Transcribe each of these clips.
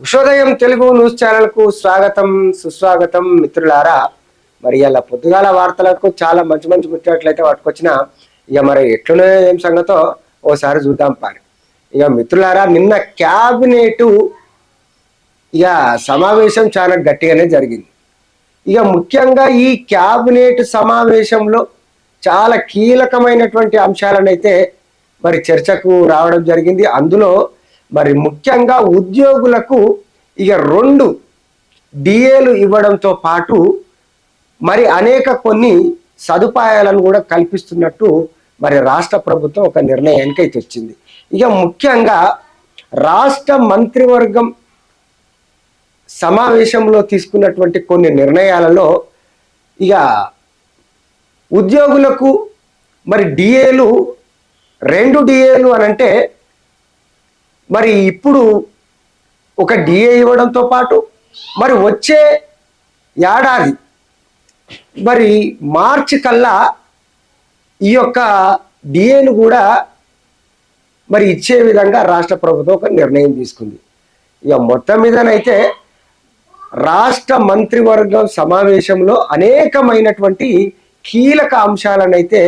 ఉషోదయం Telugu news ఛానల్కు స్వాగతం సుస్వాగతం మిత్రులారా. మరి ఇలా పొద్దుగాల వార్తలకు చాలా మంచి మంచి ముచ్చట్లయితే పట్టుకొచ్చిన ఇక మరి ఎట్లనే ఏం సంగతో ఓసారి చూద్దాం పారి. ఇక మిత్రులారా నిన్న క్యాబినెట్ ఇక సమావేశం చాలా గట్టిగానే జరిగింది. ఇక ముఖ్యంగా ఈ క్యాబినెట్ సమావేశంలో చాలా కీలకమైనటువంటి అంశాలనైతే మరి చర్చకు రావడం జరిగింది. అందులో మరి ముఖ్యంగా ఉద్యోగులకు ఇక రెండు డిఏలు ఇవ్వడంతో పాటు మరి అనేక కొన్ని సదుపాయాలను కూడా కల్పిస్తున్నట్టు మరి రాష్ట్ర ప్రభుత్వం ఒక నిర్ణయానికి అయితే వచ్చింది. ఇక ముఖ్యంగా రాష్ట్ర మంత్రివర్గం సమావేశంలో తీసుకున్నటువంటి కొన్ని నిర్ణయాలలో ఇక ఉద్యోగులకు మరి డిఏలు రెండు డిఏలు అని అంటే మరి ఇప్పుడు ఒక డిఏ ఇవ్వడంతో పాటు మరి వచ్చే ఏడాది మరి మార్చి కల్లా ఈ యొక్క డిఏను కూడా మరి ఇచ్చే విధంగా రాష్ట్ర ప్రభుత్వం ఒక నిర్ణయం తీసుకుంది. ఇక మొత్తం మీదనైతే రాష్ట్ర మంత్రివర్గం సమావేశంలో అనేకమైనటువంటి కీలక అంశాలనైతే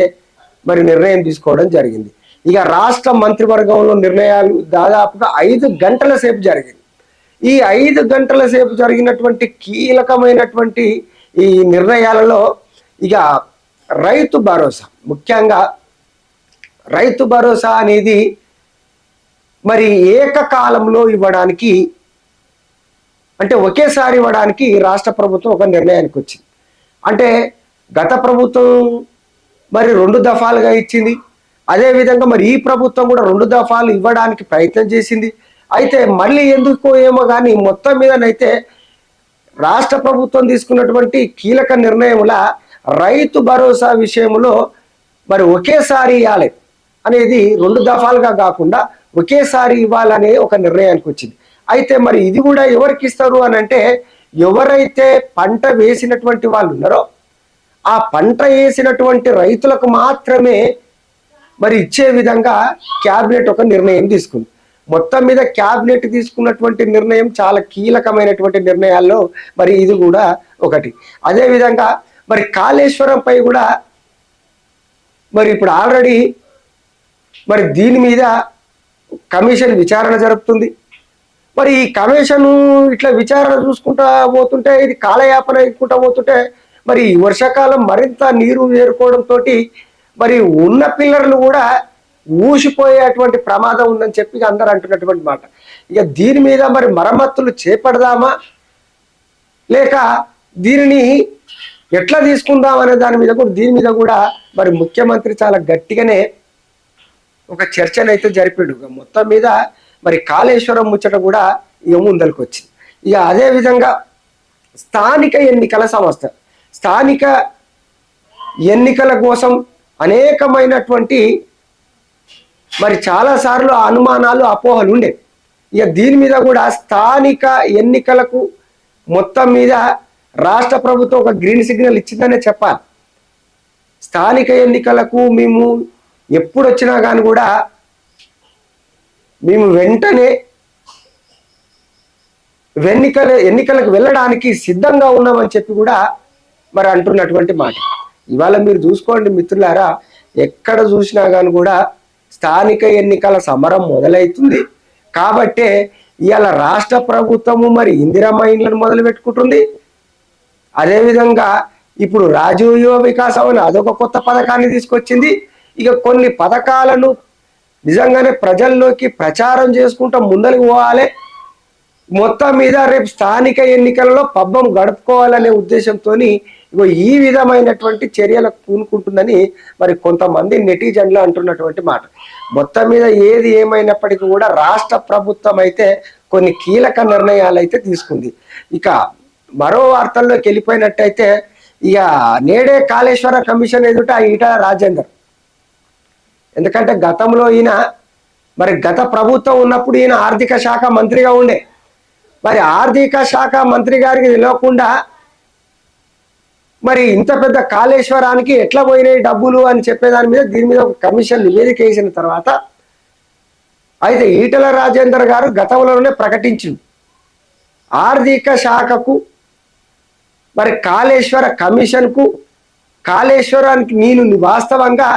మరి నిర్ణయం తీసుకోవడం జరిగింది. ఇక రాష్ట్ర మంత్రివర్గంలో నిర్ణయాలు దాదాపుగా ఐదు గంటల సేపు జరిగింది. ఈ ఐదు గంటల సేపు జరిగినటువంటి కీలకమైనటువంటి ఈ నిర్ణయాలలో ఇక రైతు భరోసా ముఖ్యంగా రైతు భరోసా అనేది మరి ఏకకాలంలో ఇవ్వడానికి అంటే ఒకేసారి ఇవ్వడానికి రాష్ట్ర ప్రభుత్వం ఒక నిర్ణయానికి వచ్చింది. అంటే గత ప్రభుత్వం మరి రెండు దఫాలుగా ఇచ్చింది. అదేవిధంగా మరి ఈ ప్రభుత్వం కూడా రెండు దఫాలు ఇవ్వడానికి ప్రయత్నం చేసింది. అయితే మళ్ళీ ఎందుకో ఏమో కానీ మొత్తం మీదనైతే రాష్ట్ర ప్రభుత్వం తీసుకున్నటువంటి కీలక నిర్ణయముల రైతు భరోసా విషయంలో మరి ఒకేసారి ఇవ్వాలి అనేది రెండు దఫాలుగా కాకుండా ఒకేసారి ఇవ్వాలనే ఒక నిర్ణయానికి వచ్చింది. అయితే మరి ఇది కూడా ఎవరికి ఇస్తారు అని అంటే ఎవరైతే పంట వేసినటువంటి వాళ్ళు ఉన్నారో ఆ పంట వేసినటువంటి రైతులకు మాత్రమే మరి ఇచ్చే విధంగా క్యాబినెట్ ఒక నిర్ణయం తీసుకుంది. మొత్తం మీద క్యాబినెట్ తీసుకున్నటువంటి నిర్ణయం చాలా కీలకమైనటువంటి నిర్ణయాల్లో మరి ఇది కూడా ఒకటి. అదేవిధంగా మరి కాళేశ్వరంపై కూడా మరి ఇప్పుడు ఆల్రెడీ మరి దీని మీద కమిషన్ విచారణ జరుపుతుంది. మరి ఈ కమిషన్ ఇట్లా విచారణ చూసుకుంటా పోతుంటే ఇది కాలయాపన ఎక్కుంటా పోతుంటే మరి ఈ వర్షాకాలం మరింత నీరు చేరుకోవడంతో మరి ఉన్న పిల్లర్లు కూడా ఊసిపోయేటువంటి ప్రమాదం ఉందని చెప్పి అందరూ అంటున్నటువంటి మాట. ఇక దీని మీద మరి మరమ్మతులు చేపడదామా? లేక దీనిని ఎట్లా తీసుకుందాం అనే దాని మీద కూడా దీని మీద కూడా మరి ముఖ్యమంత్రి చాలా గట్టిగానే ఒక చర్చనైతే జరిపాడు. ఇక మొత్తం మీద మరి కాళేశ్వరం ముచ్చట కూడా ఇక వచ్చింది. ఇక అదే విధంగా స్థానిక ఎన్నికల సంస్థ స్థానిక ఎన్నికల కోసం అనేకమైనటువంటి మరి చాలా సార్లు అనుమానాలు అపోహలు ఉండే. ఇక దీని మీద కూడా స్థానిక ఎన్నికలకు మొత్తం మీద రాష్ట్ర ప్రభుత్వం ఒక గ్రీన్ సిగ్నల్ ఇచ్చిందనే చెప్పాలి. స్థానిక ఎన్నికలకు మేము ఎప్పుడు వచ్చినా కానీ కూడా మేము వెంటనే ఎన్నికల ఎన్నికలకు వెళ్ళడానికి సిద్ధంగా ఉన్నామని చెప్పి కూడా మరి అంటున్నటువంటి మాట. ఇవాళ మీరు చూసుకోండి మిత్రులారా ఎక్కడ చూసినా కానీ కూడా స్థానిక ఎన్నికల సమరం మొదలవుతుంది కాబట్టే ఇవాళ రాష్ట్ర ప్రభుత్వము మరి ఇందిరమ్మ ఇండ్లను మొదలు పెట్టుకుంటుంది. అదేవిధంగా ఇప్పుడు రాజీవ్ యువ వికాసం అని అదొక కొత్త పథకాన్ని తీసుకొచ్చింది. ఇక కొన్ని పథకాలను నిజంగానే ప్రజల్లోకి ప్రచారం చేసుకుంటూ ముందరికి పోవాలి. మొత్తం మీద రేపు స్థానిక ఎన్నికలలో పబ్బం గడుపుకోవాలనే ఉద్దేశంతో ఇగో ఈ విధమైనటువంటి చర్యలకు పూనుకుంటుందని మరి కొంతమంది నెటిజన్లు అంటున్నటువంటి మాట. మొత్తం మీద ఏది ఏమైనప్పటికీ కూడా రాష్ట్ర ప్రభుత్వం అయితే కొన్ని కీలక నిర్ణయాలు అయితే తీసుకుంది. ఇక మరో వార్తల్లోకి వెళ్ళిపోయినట్టయితే ఇక నేడే కాళేశ్వర కమిషన్ ఎదుట ఈట రాజేందర్. ఎందుకంటే గతంలో ఈయన మరి గత ప్రభుత్వం ఉన్నప్పుడు ఈయన ఆర్థిక శాఖ మంత్రిగా ఉండే. మరి ఆర్థిక శాఖ మంత్రి గారికి తెలియకుండా మరి ఇంత పెద్ద కాళేశ్వరానికి ఎట్లా పోయినాయి డబ్బులు అని చెప్పేదాని మీద దీని మీద ఒక కమిషన్ నివేదిక వేసిన తర్వాత అయితే ఈటల రాజేందర్ గారు గతంలోనే ప్రకటించింది ఆర్థిక శాఖకు మరి కాళేశ్వర కమిషన్కు కాళేశ్వరానికి నేను వాస్తవంగా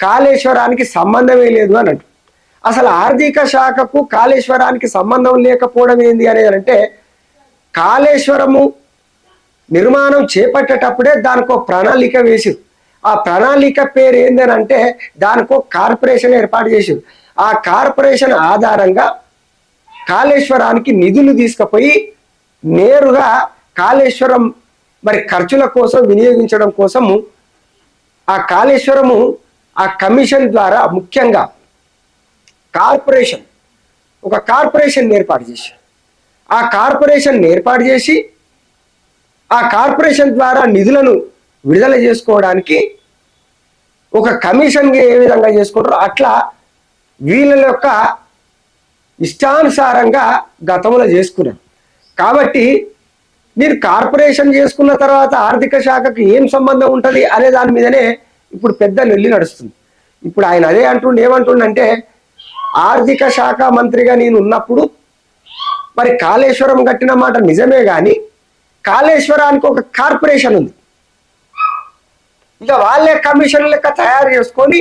కాళేశ్వరానికి సంబంధమే లేదు అని అంటు అసలు ఆర్థిక శాఖకు కాళేశ్వరానికి సంబంధం లేకపోవడం ఏంది అనేది అంటే కాళేశ్వరము నిర్మాణం చేపట్టేటప్పుడే దానికో ప్రణాళిక వేసిరు. ఆ ప్రణాళిక పేరు ఏందని అంటే దానికో కార్పొరేషన్ ఏర్పాటు చేసిరు. ఆ కార్పొరేషన్ ఆధారంగా కాళేశ్వరానికి నిధులు తీసుకుపోయి నేరుగా కాళేశ్వరం మరి ఖర్చుల కోసం వినియోగించడం కోసము ఆ కాళేశ్వరము ఆ కమిషన్ ద్వారా ముఖ్యంగా కార్పొరేషన్ ఒక కార్పొరేషన్ ఏర్పాటు చేసి ఆ కార్పొరేషన్ ఏర్పాటు చేసి ఆ కార్పొరేషన్ ద్వారా నిధులను విడుదల చేసుకోవడానికి ఒక కమిషన్గా ఏ విధంగా చేసుకుంటారో అట్లా వీళ్ళ యొక్క ఇష్టానుసారంగా గతంలో చేసుకున్నారు. కాబట్టి మీరు కార్పొరేషన్ చేసుకున్న తర్వాత ఆర్థిక శాఖకు ఏం సంబంధం ఉంటుంది అనే దాని మీదనే ఇప్పుడు పెద్ద నెల్లి నడుస్తుంది. ఇప్పుడు ఆయన అదే అంటుండే ఏమంటుండంటే ఆర్థిక శాఖ మంత్రిగా నేను ఉన్నప్పుడు మరి కాళేశ్వరం కట్టిన మాట నిజమే కానీ కాళేశ్వరానికి ఒక కార్పొరేషన్ ఉంది. ఇక వాళ్ళే కమిషన్ లెక్క తయారు చేసుకొని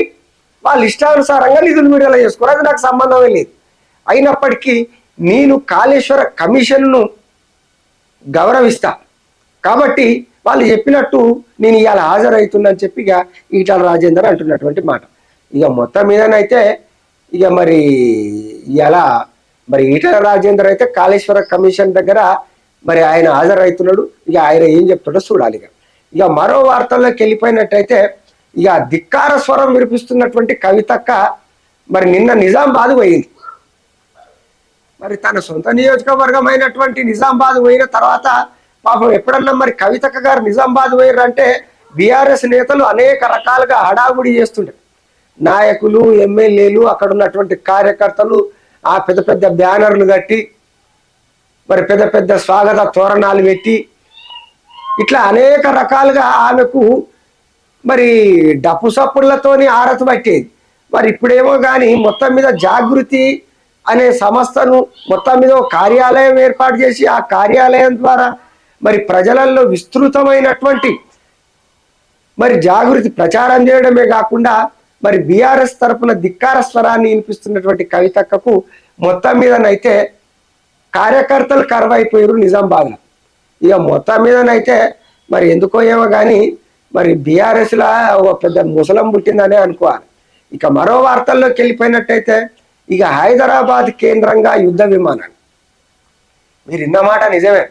వాళ్ళ ఇష్టానుసారంగా నిధులు విడుదల చేసుకోరు అది నాకు సంబంధమే లేదు. అయినప్పటికీ నేను కాళేశ్వర కమిషన్ను గౌరవిస్తా. కాబట్టి వాళ్ళు చెప్పినట్టు నేను ఇవాళ హాజరవుతుందని చెప్పి ఇక ఈటల రాజేందర్ అంటున్నటువంటి మాట. ఇక మొత్తం మీదనైతే ఇక మరి ఇలా మరి ఈటల రాజేందర్ అయితే కాళేశ్వర కమిషన్ దగ్గర మరి ఆయన హాజరవుతున్నాడు. ఇక ఆయన ఏం చెప్తాడో చూడాలి ఇక. ఇక మరో వార్తల్లోకి వెళ్ళిపోయినట్టయితే ఇక ధిక్కార స్వరం వినిపిస్తున్నటువంటి కవితక్క మరి నిన్న నిజామాబాద్ పోయింది. మరి తన సొంత నియోజకవర్గం అయినటువంటి నిజామాబాద్ పోయిన తర్వాత పాపం ఎప్పుడన్నా మరి కవితక్క గారు నిజామాబాద్ పోయారంటే బీఆర్ఎస్ నేతలు అనేక రకాలుగా హడావుడి చేస్తుండే. నాయకులు ఎమ్మెల్యేలు అక్కడ ఉన్నటువంటి కార్యకర్తలు ఆ పెద్ద పెద్ద బ్యానర్లు కట్టి మరి పెద్ద పెద్ద స్వాగత తోరణాలు పెట్టి ఇట్లా అనేక రకాలుగా ఆమెకు మరి డప్పు సప్పుళ్ళతోని ఆరతి పట్టేది. మరి ఇప్పుడేమో కానీ మొత్తం మీద జాగృతి అనే సంస్థను మొత్తం మీద ఒక కార్యాలయం ఏర్పాటు చేసి ఆ కార్యాలయం ద్వారా మరి ప్రజలలో విస్తృతమైనటువంటి మరి జాగృతి ప్రచారం చేయడమే కాకుండా మరి బీఆర్ఎస్ తరఫున ధిక్కార స్వరాన్ని వినిపిస్తున్నటువంటి కవితక్కకు మొత్తం మీదనైతే కార్యకర్తలు కరువైపోయారు నిజామాబాద్లో ఇక మొత్తం మీదనైతే మరి ఎందుకో ఏమో కానీ మరి బీఆర్ఎస్లా ఒక పెద్ద ముసలం పుట్టిందనే అనుకోవాలి. ఇక మరో వార్తల్లోకి వెళ్ళిపోయినట్టయితే ఇక హైదరాబాద్ కేంద్రంగా యుద్ధ విమానాలు. మీరు ఇన్నమాట నిజమే.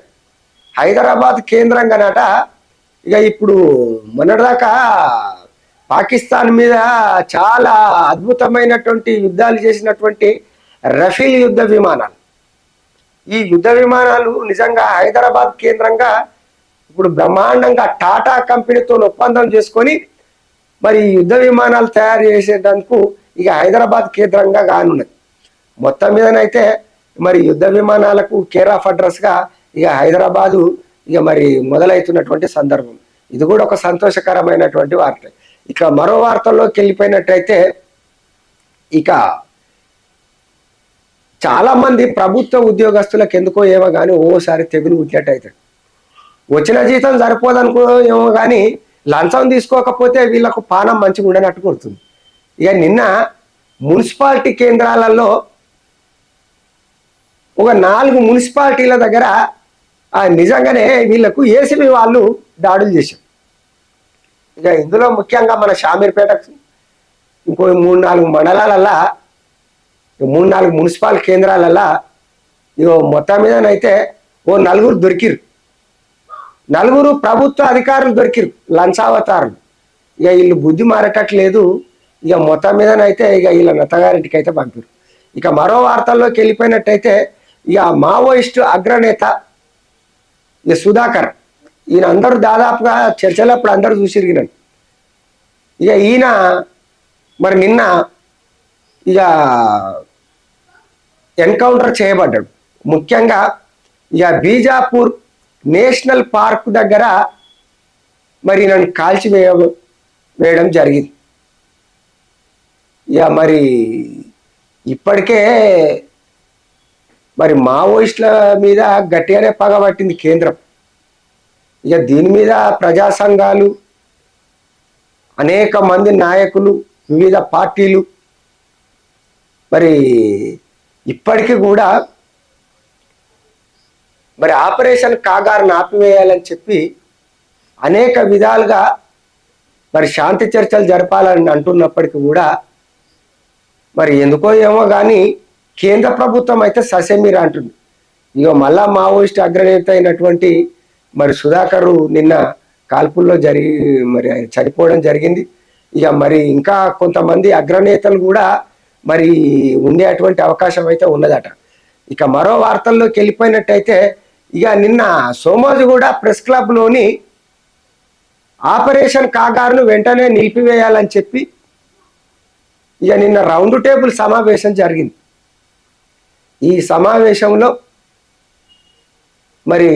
హైదరాబాద్ కేంద్రంగానట ఇక ఇప్పుడు మొన్నటిదాకా పాకిస్తాన్ మీద చాలా అద్భుతమైనటువంటి యుద్ధాలు చేసినటువంటి రఫీల్ యుద్ధ విమానాలు. ఈ యుద్ధ విమానాలు నిజంగా హైదరాబాద్ కేంద్రంగా ఇప్పుడు బ్రహ్మాండంగా టాటా కంపెనీతో ఒప్పందం చేసుకొని మరి యుద్ధ విమానాలు తయారు చేసేటందుకు ఇక హైదరాబాద్ కేంద్రంగా కానున్నది. మొత్తం మీదనైతే మరి యుద్ధ విమానాలకు కేర్ ఆఫ్ అడ్రస్గా ఇక హైదరాబాదు ఇక మరి మొదలవుతున్నటువంటి సందర్భం. ఇది కూడా ఒక సంతోషకరమైనటువంటి వార్త. ఇక మరో వార్తల్లోకి వెళ్ళిపోయినట్టయితే ఇక చాలా మంది ప్రభుత్వ ఉద్యోగస్తులకు ఎందుకో ఏమో కానీ ఓసారి తెగులు ఉట్లెట్ అవుతాడు వచ్చిన జీతం సరిపోదనుకో ఏమో కానీ లంచం తీసుకోకపోతే వీళ్ళకు పానం మంచిగా ఉండనట్టు కొడుతుంది ఇక నిన్న మున్సిపాలిటీ కేంద్రాలలో ఒక నాలుగు మున్సిపాలిటీల దగ్గర ఆ నిజంగానే వీళ్ళకు ఏసీబీ వాళ్ళు దాడులు చేశారు. ఇక ఇందులో ముఖ్యంగా మన షామీర్పేట ఇంకో మూడు నాలుగు మండలాలల్లా మూడు నాలుగు మున్సిపల్ కేంద్రాలల్లా ఇగో మొత్తం మీదనైతే ఓ నలుగురు దొరికిరు నలుగురు ప్రభుత్వ అధికారులు దొరికిరు లంచావతారులు. ఇక వీళ్ళు బుద్ధి మారేటట్లేదు. ఇక మొత్తం మీదనైతే ఇక వీళ్ళ నత్తగారింటికి అయితే పంపారు ఇక మరో వార్తల్లోకి వెళ్ళిపోయినట్టయితే ఇక మావోయిస్టు అగ్రనేత ఇక సుధాకర్ ఈయన అందరూ దాదాపుగా చర్చలప్పుడు అందరూ చూసిరిగినాను ఇక ఈయన మరి నిన్న ఇక ఎన్కౌంటర్ చేయబడ్డాడు. ముఖ్యంగా ఇక బీజాపూర్ నేషనల్ పార్క్ దగ్గర మరి నన్ను కాల్చివేయ వేయడం జరిగింది. ఇక మరి ఇప్పటికే మరి మావోయిస్టుల మీద గట్టిగానే పగబట్టింది కేంద్రం. ఇక దీని మీద ప్రజా సంఘాలు అనేక మంది నాయకులు వివిధ పార్టీలు మరి ఇప్పటికీ కూడా మరి ఆపరేషన్ కాగారును ఆపివేయాలని చెప్పి అనేక విధాలుగా మరి శాంతి చర్చలు జరపాలని అంటున్నప్పటికీ కూడా మరి ఎందుకో ఏమో కానీ కేంద్ర ప్రభుత్వం అయితే ససెమీరా అంటుంది. ఇక మళ్ళా మావోయిస్ట్ అగ్రనేత అయినటువంటి మరి సుధాకరు నిన్న కాల్పుల్లో జరిగి మరి చనిపోవడం జరిగింది. ఇక మరి ఇంకా కొంతమంది అగ్రనేతలు కూడా మరి ఉండేటువంటి అవకాశం అయితే ఉన్నదట. ఇక మరో వార్తల్లోకి వెళ్ళిపోయినట్టయితే ఇక నిన్న సోమోజు కూడా ప్రెస్ క్లబ్లోని ఆపరేషన్ కాగారును వెంటనే నిలిపివేయాలని చెప్పి ఇక నిన్న రౌండ్ టేబుల్ సమావేశం జరిగింది. ఈ సమావేశంలో మరి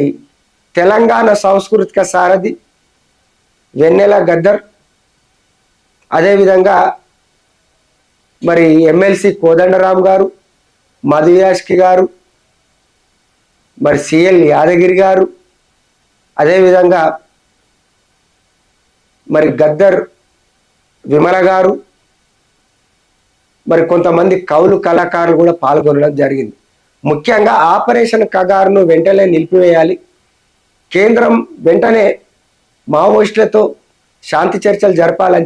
తెలంగాణ సాంస్కృతిక సారథి వెన్నెల గద్దర్ అదేవిధంగా మరి ఎమ్మెల్సీ కోదండరాం గారు మధుయాష్కి గారు మరి సిఎల్ యాదగిరి గారు అదేవిధంగా మరి గద్దర్ విమల గారు మరి కొంతమంది కవులు కళాకారులు కూడా పాల్గొనడం జరిగింది. ముఖ్యంగా ఆపరేషన్ కగారును వెంటనే నిలిపివేయాలి. కేంద్రం వెంటనే మావోయిస్టులతో శాంతి చర్చలు జరపాలని